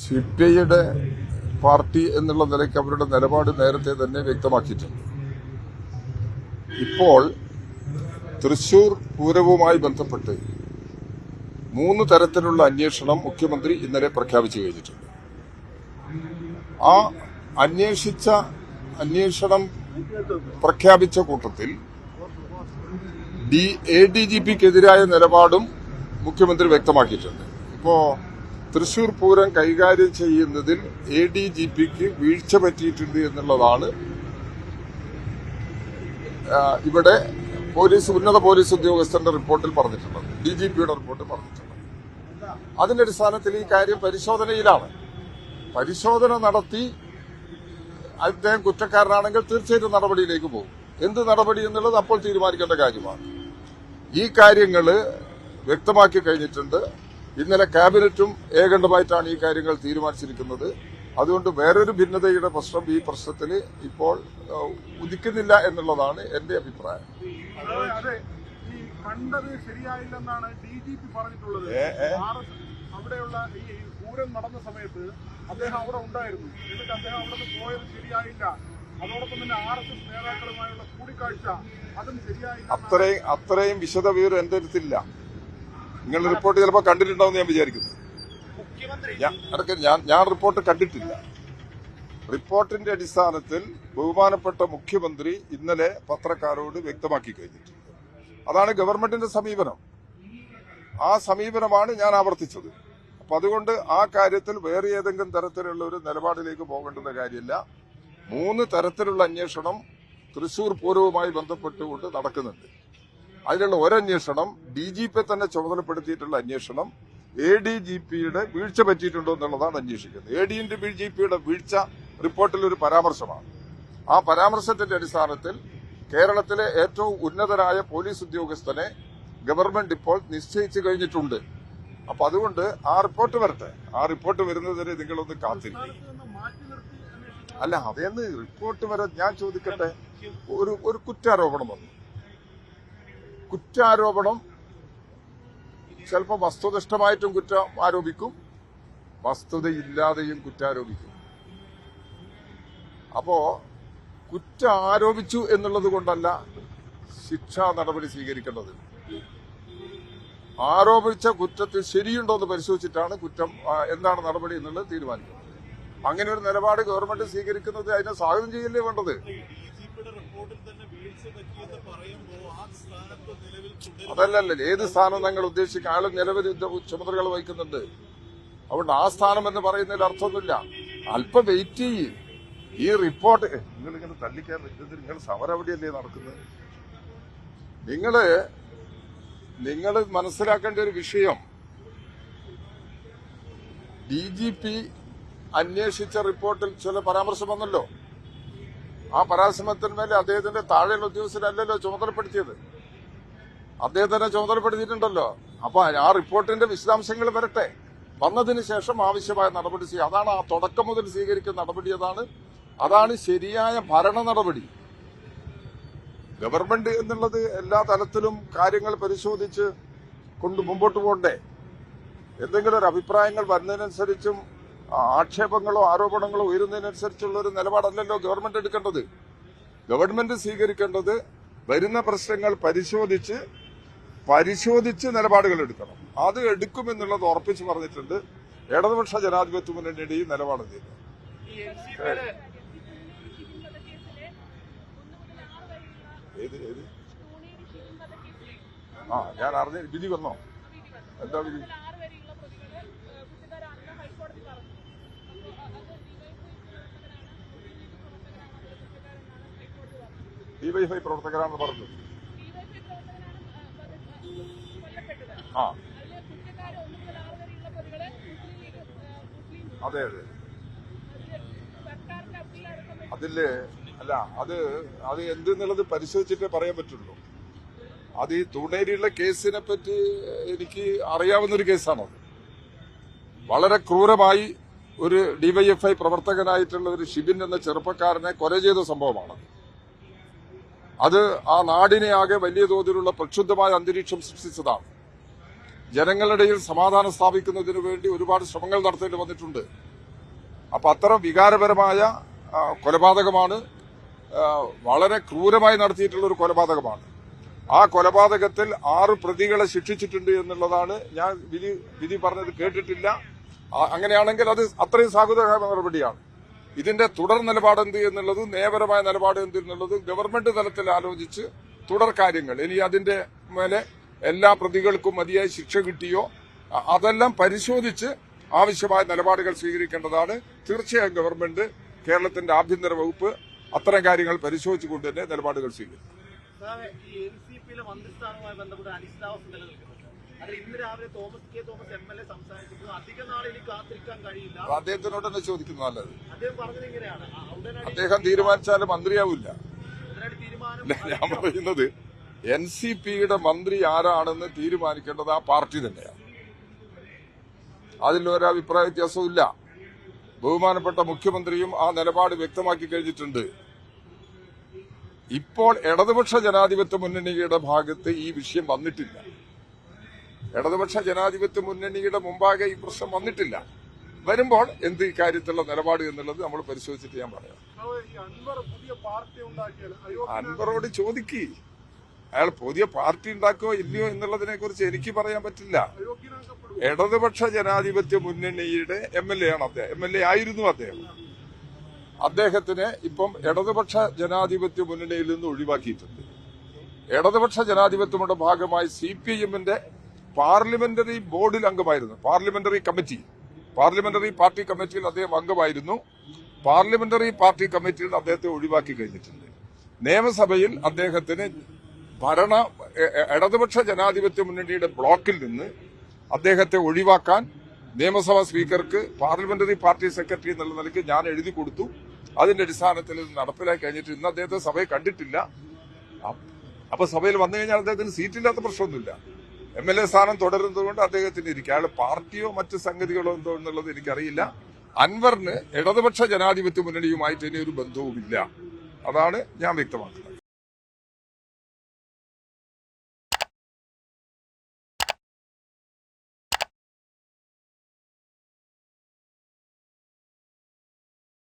C P ഐയുടെ party എന്നുള്ള നിലയ്ക്ക് അവരുടെ നിലപാട് നേരത്തെ തന്നെ വ്യക്തമാക്കിയിട്ടുണ്ട്. ഇപ്പോൾ തൃശൂർ പൂരവുമായി ബന്ധപ്പെട്ട് മൂന്ന് തരത്തിലുള്ള അന്വേഷണം മുഖ്യമന്ത്രി ഇന്നലെ പ്രഖ്യാപിച്ചു കഴിഞ്ഞിട്ടുണ്ട്. ആ അന്വേഷിച്ച അന്വേഷണം പ്രഖ്യാപിച്ച കൂട്ടത്തിൽ ഡി എ ഡി ജി പിക്കെതിരായ നിലപാടും മുഖ്യമന്ത്രി വ്യക്തമാക്കിയിട്ടുണ്ട്. ഇപ്പോ തൃശൂർ പൂരം കൈകാര്യം ചെയ്യുന്നതിൽ എ ഡി ജി പിക്ക് വീഴ്ച പറ്റിയിട്ടുണ്ട് എന്നുള്ളതാണ്. ഇവിടെ പോലീസ് ഉന്നത പോലീസ് ഉദ്യോഗസ്ഥന്റെ റിപ്പോർട്ടിൽ പറഞ്ഞിട്ടുള്ളത്. ഡി ജി പിയുടെ റിപ്പോർട്ടിൽ പറഞ്ഞിട്ടുള്ളത്. അതിന്റെ അടിസ്ഥാനത്തിൽ ഈ കാര്യം പരിശോധനയിലാണ്. പരിശോധന നടത്തി അദ്ദേഹം കുറ്റക്കാരനാണെങ്കിൽ തീർച്ചയായിട്ടും നടപടിയിലേക്ക് പോകും. എന്ത് നടപടി എന്നുള്ളത് അപ്പോൾ തീരുമാനിക്കേണ്ട കാര്യമാണ്. ഈ കാര്യങ്ങൾ വ്യക്തമാക്കി കഴിഞ്ഞിട്ടുണ്ട്. ഇന്നലെ ക്യാബിനറ്റും ഏകണ്ഠമായിട്ടാണ് ഈ കാര്യങ്ങൾ തീരുമാനിച്ചിരിക്കുന്നത്. അതുകൊണ്ട് വേറൊരു ഭിന്നതയുടെ പ്രശ്നം ഈ പ്രശ്നത്തിൽ ഇപ്പോൾ ഉദിക്കുന്നില്ല എന്നുള്ളതാണ് എന്റെ അഭിപ്രായം. കണ്ടത് ശരിയായില്ലെന്നാണ് ഡി ജി പി പറഞ്ഞിട്ടുള്ളത്. അവിടെയുള്ള ഈ പൂരം നടന്ന സമയത്ത് അദ്ദേഹം അവിടെ ഉണ്ടായിരുന്നു. എന്നിട്ട് അദ്ദേഹം അവിടെ നിന്ന് പോയത് ശരിയായില്ല. അതോടൊപ്പം തന്നെ ആർ എസ് എസ് നേതാക്കളുമായുള്ള കൂടിക്കാഴ്ച അതും ശരിയായില്ല അത്രയും അത്രയും വിശദ വിവരം എന്റെ അടുത്തില്ല. നിങ്ങളുടെ റിപ്പോർട്ട് ചിലപ്പോൾ കണ്ടിട്ടുണ്ടാവും ഞാൻ വിചാരിക്കുന്നു. ഞാൻ ഞാൻ റിപ്പോർട്ട് കണ്ടിട്ടില്ല. റിപ്പോർട്ടിന്റെ അടിസ്ഥാനത്തിൽ ബഹുമാനപ്പെട്ട മുഖ്യമന്ത്രി ഇന്നലെ പത്രക്കാരോട് വ്യക്തമാക്കി കഴിഞ്ഞിട്ടുണ്ട്. അതാണ് ഗവൺമെന്റിന്റെ സമീപനം. ആ സമീപനമാണ് ഞാൻ ആവർത്തിച്ചത്. അപ്പൊ അതുകൊണ്ട് ആ കാര്യത്തിൽ വേറെ ഏതെങ്കിലും തരത്തിലുള്ള ഒരു നിലപാടിലേക്ക് പോകേണ്ടുന്ന കാര്യമില്ല. മൂന്ന് തരത്തിലുള്ള അന്വേഷണം തൃശൂർ പൂരവുമായി ബന്ധപ്പെട്ടുകൊണ്ട് നടക്കുന്നുണ്ട്. അതിലുള്ള ഒരന്വേഷണം ഡി ജി പി തന്നെ ചുമതലപ്പെടുത്തിയിട്ടുള്ള അന്വേഷണം എ ഡി ജി പിയുടെ വീഴ്ച പറ്റിയിട്ടുണ്ടോ എന്നുള്ളതാണ് അന്വേഷിക്കുന്നത്. എ ഡി ജി പിയുടെ വീഴ്ച റിപ്പോർട്ടിൽ ഒരു പരാമർശമാണ്. ആ പരാമർശത്തിന്റെ അടിസ്ഥാനത്തിൽ കേരളത്തിലെ ഏറ്റവും ഉന്നതരായ പോലീസ് ഉദ്യോഗസ്ഥനെ ഗവൺമെന്റ് ഇപ്പോൾ നിശ്ചയിച്ചു കഴിഞ്ഞിട്ടുണ്ട്. അപ്പൊ അതുകൊണ്ട് ആ റിപ്പോർട്ട് വരട്ടെ. ആ റിപ്പോർട്ട് വരുന്നതുവരെ നിങ്ങളൊന്ന് കാത്തിരിക്കും. അല്ല അതേന്ന് റിപ്പോർട്ട് വരെ ഞാൻ ചോദിക്കട്ടെ? ഒരു ഒരു കുറ്റാരോപണം വന്നു. കുറ്റാരോപണം ചിലപ്പോൾ വസ്തുനിഷ്ഠമായിട്ടും കുറ്റം ആരോപിക്കും. വസ്തുതയില്ലാതെയും കുറ്റാരോപിക്കും അപ്പോ കുറ്റം ആരോപിച്ചു എന്നുള്ളത് കൊണ്ടല്ല ശിക്ഷാ നടപടി സ്വീകരിക്കേണ്ടത്. ആരോപിച്ച കുറ്റത്തിൽ ശരിയുണ്ടോ എന്ന് പരിശോധിച്ചിട്ടാണ് കുറ്റം എന്താണ് നടപടി എന്നുള്ളത് തീരുമാനിക്കുന്നത്. അങ്ങനെ ഒരു നിലപാട് ഗവൺമെന്റ് സ്വീകരിക്കുന്നത് അതിനെ സ്വാഗതം ചെയ്യല്ലേ വേണ്ടത്? ഡിജിപിയുടെ റിപ്പോർട്ടിൽ തന്നെ വീഴ്ച പറ്റിയെന്ന് പറയുമ്പോൾ ആ സ്ഥാനത്ത് നിലവിൽ അതല്ലല്ല ഏത് സ്ഥാനം ഞങ്ങൾ ഉദ്ദേശിക്കുക ആൾ ഉദ്യ- ചുമതലകൾ വഹിക്കുന്നുണ്ട്. അതുകൊണ്ട് ആ സ്ഥാനം എന്ന് പറയുന്നതിൽ അർത്ഥമൊന്നുമില്ല. അല്പം വെയിറ്റ് ചെയ്യ്. ഈ റിപ്പോർട്ട് നിങ്ങൾ ഇങ്ങനെ തള്ളിക്കാൻ പറ്റുന്നത് നിങ്ങൾ സമരവടിയല്ലേ നടക്കുന്നത്? നിങ്ങൾ നിങ്ങൾ മനസ്സിലാക്കേണ്ട ഒരു വിഷയം. ഡി ജി പി അന്വേഷിച്ച റിപ്പോർട്ടിൽ ചില പരാമർശം വന്നല്ലോ. ആ പരാശ്രമത്തിന്മേൽ അദ്ദേഹത്തിന്റെ താഴെയുള്ള ഉദ്യോഗസ്ഥരല്ലല്ലോ ചുമതലപ്പെടുത്തിയത്. അദ്ദേഹത്തിനെ ചുമതലപ്പെടുത്തിയിട്ടുണ്ടല്ലോ. അപ്പൊ ആ റിപ്പോർട്ടിന്റെ വിശദാംശങ്ങൾ വരട്ടെ. വന്നതിന് ശേഷം ആവശ്യമായ നടപടി ചെയ്യുക അതാണ് ആ തുടക്കം മുതൽ സ്വീകരിക്കുന്ന നടപടി അതാണ്. അതാണ് ശരിയായ ഭരണ നടപടി. ഗവൺമെന്റ് എന്നുള്ളത് എല്ലാ തലത്തിലും കാര്യങ്ങൾ പരിശോധിച്ച് കൊണ്ട് മുമ്പോട്ട് പോകണ്ടേ? എന്തെങ്കിലും ഒരു അഭിപ്രായങ്ങൾ വരുന്നതിനനുസരിച്ചും ആക്ഷേപങ്ങളോ ആരോപണങ്ങളോ ഉയരുന്നതിനനുസരിച്ചുള്ള ഒരു നിലപാടല്ലല്ലോ ഗവൺമെന്റ് എടുക്കേണ്ടത്. ഗവൺമെന്റ് സ്വീകരിക്കേണ്ടത് വരുന്ന പ്രശ്നങ്ങൾ പരിശോധിച്ച് പരിശോധിച്ച് നിലപാടുകൾ എടുക്കണം. അത് എടുക്കുമെന്നുള്ളത് ഉറപ്പിച്ച് പറഞ്ഞിട്ടുണ്ട്. ഇടതുപക്ഷ ജനാധിപത്യ മുന്നണിയുടെ ഈ നിലപാട് ആ ഞാൻ അറിഞ്ഞ വിധി വന്നോ? എന്താ വിധി? ഡിവൈഫൈ പ്രവർത്തകരാണെന്ന് പറഞ്ഞു. ആ അതെ അതെ. അതിൽ അല്ല അത് അത് എന്തെന്നുള്ളത് പരിശോധിച്ചിട്ടേ പറയാൻ പറ്റുള്ളൂ. അത് ഈ തൂണേരിയുള്ള കേസിനെ പറ്റി എനിക്ക് അറിയാവുന്ന ഒരു കേസാണത്. വളരെ ക്രൂരമായി ഒരു ഡിവൈഎഫ്ഐ പ്രവർത്തകനായിട്ടുള്ള ഒരു ഷിബിൻ എന്ന ചെറുപ്പക്കാരനെ കൊല ചെയ്ത സംഭവമാണ് അത് ആ നാടിനെ ആകെ വലിയ തോതിലുള്ള പ്രക്ഷുബ്ധമായ അന്തരീക്ഷം സൃഷ്ടിച്ചതാണ്. ജനങ്ങളുടെ സമാധാനം സ്ഥാപിക്കുന്നതിന് വേണ്ടി ഒരുപാട് ശ്രമങ്ങൾ നടത്തേണ്ടി വന്നിട്ടുണ്ട്. അപ്പൊ അത്തരം വികാരപരമായ കൊലപാതകമാണ് വളരെ ക്രൂരമായി നടത്തിയിട്ടുള്ള ഒരു കൊലപാതകമാണ്. ആ കൊലപാതകത്തിൽ ആറ് പ്രതികളെ ശിക്ഷിച്ചിട്ടുണ്ട് എന്നുള്ളതാണ് ഞാൻ വിധി വിധി പറഞ്ഞത് കേട്ടിട്ടില്ല. അങ്ങനെയാണെങ്കിൽ അത് അത്രയും സാഹുതമായ നടപടിയാണ് ഇതിന്റെ തുടർ നിലപാട് എന്ത് എന്നുള്ളത് നിയമപരമായ നിലപാട് എന്ത് എന്നുള്ളത് ഗവൺമെന്റ് തലത്തിൽ ആലോചിച്ച് തുടർ കാര്യങ്ങൾ. ഇനി അതിന്റെ മേലെ എല്ലാ പ്രതികൾക്കും മതിയായ ശിക്ഷ കിട്ടിയോ? അതെല്ലാം പരിശോധിച്ച് ആവശ്യമായ നിലപാടുകൾ സ്വീകരിക്കേണ്ടതാണ്. തീർച്ചയായും ഗവൺമെന്റ് കേരളത്തിന്റെ ആഭ്യന്തര വകുപ്പ് അത്തരം കാര്യങ്ങൾ പരിശോധിച്ചുകൊണ്ട് തന്നെ നിലപാടുകൾ സ്വീകരിക്കും. അതിൽ ഇന്ന് രാവിലെ Thomas K Thomas M L A സംസാരിച്ചിരുന്നു അധികം നാൾ ഇനി കാത്തിരിക്കാൻ കഴിയില്ല. അദ്ദേഹത്തിനോട് തന്നെ ചോദിക്കുന്നു നല്ലത്. അദ്ദേഹം പറഞ്ഞത് ഇങ്ങനെയാണ്. അദ്ദേഹം തീരുമാനിച്ചാൽ മന്ത്രിയാവില്ല. ഞാൻ പറയുന്നത് എൻ സി പിയുടെ മന്ത്രി ആരാണെന്ന് തീരുമാനിക്കേണ്ടത് ആ പാർട്ടി തന്നെയാണ്. വ്യത്യാസവും ഇല്ല ബഹുമാനപ്പെട്ട മുഖ്യമന്ത്രിയും ആ നിലപാട് വ്യക്തമാക്കി കഴിഞ്ഞിട്ടുണ്ട്. ഇപ്പോൾ ഇടതുപക്ഷ ജനാധിപത്യ മുന്നണിയുടെ ഭാഗത്ത് ഈ വിഷയം വന്നിട്ടില്ല. ഇടതുപക്ഷ ജനാധിപത്യ മുന്നണിയുടെ മുമ്പാകെ ഈ പ്രശ്നം വന്നിട്ടില്ല. വരുമ്പോൾ എന്ത് ഇക്കാര്യത്തിലുള്ള നിലപാട് എന്നുള്ളത് നമ്മൾ പരിശോധിച്ചിട്ട് ഞാൻ പറയാം. അൻവറോട് ചോദിക്ക്. അയാൾ പുതിയ പാർട്ടി ഉണ്ടാക്കോ ഇല്ലയോ എന്നുള്ളതിനെ കുറിച്ച് എനിക്ക് പറയാൻ പറ്റില്ല. ഇടതുപക്ഷ ജനാധിപത്യ മുന്നണിയുടെ എം എൽ എ ആണ് അദ്ദേഹം. എം എൽ എ ആയിരുന്നു അദ്ദേഹം. അദ്ദേഹത്തിന് ഇപ്പം ഇടതുപക്ഷ ജനാധിപത്യ മുന്നണിയിൽ നിന്ന് ഒഴിവാക്കിയിട്ടുണ്ട്. ഇടതുപക്ഷ ജനാധിപത്യമുടെ ഭാഗമായി സി പി എമ്മിന്റെ പാർലമെന്ററി ബോർഡിൽ അംഗമായിരുന്നു. Parliamentary committee. പാർലമെന്ററി പാർട്ടി കമ്മിറ്റിയിൽ അദ്ദേഹം അംഗമായിരുന്നു. പാർലമെന്ററി പാർട്ടി കമ്മിറ്റിയിൽ അദ്ദേഹത്തെ ഒഴിവാക്കി കഴിഞ്ഞിട്ടുണ്ട്. നിയമസഭയിൽ അദ്ദേഹത്തിന് ഭരണ ഇടതുപക്ഷ ജനാധിപത്യ മുന്നണിയുടെ ബ്ലോക്കിൽ നിന്ന് അദ്ദേഹത്തെ ഒഴിവാക്കാൻ നിയമസഭാ സ്പീക്കർക്ക് പാർലമെന്ററി പാർട്ടി സെക്രട്ടറി എന്നുള്ള നിലയ്ക്ക് ഞാൻ എഴുതി കൊടുത്തു. അതിന്റെ അടിസ്ഥാനത്തിൽ നടപ്പിലാക്കി കഴിഞ്ഞിട്ട് ഇന്ന് അദ്ദേഹത്തെ സഭയെ കണ്ടിട്ടില്ല. അപ്പൊ സഭയിൽ വന്നു കഴിഞ്ഞാൽ അദ്ദേഹത്തിന് സീറ്റില്ലാത്ത പ്രശ്നമൊന്നുമില്ല. എം എൽ എ സ്ഥാനം തുടരുന്നത് കൊണ്ട് അദ്ദേഹത്തിന് ഇരിക്കുക അയാൾ പാർട്ടിയോ മറ്റ് സംഗതികളോ എന്തോ എന്നുള്ളത് എനിക്കറിയില്ല. അൻവറിന് ഇടതുപക്ഷ ജനാധിപത്യ മുന്നണിയുമായിട്ട് ഇനി ഒരു ബന്ധവുമില്ല. അതാണ് ഞാൻ വ്യക്തമാക്കുന്നത്.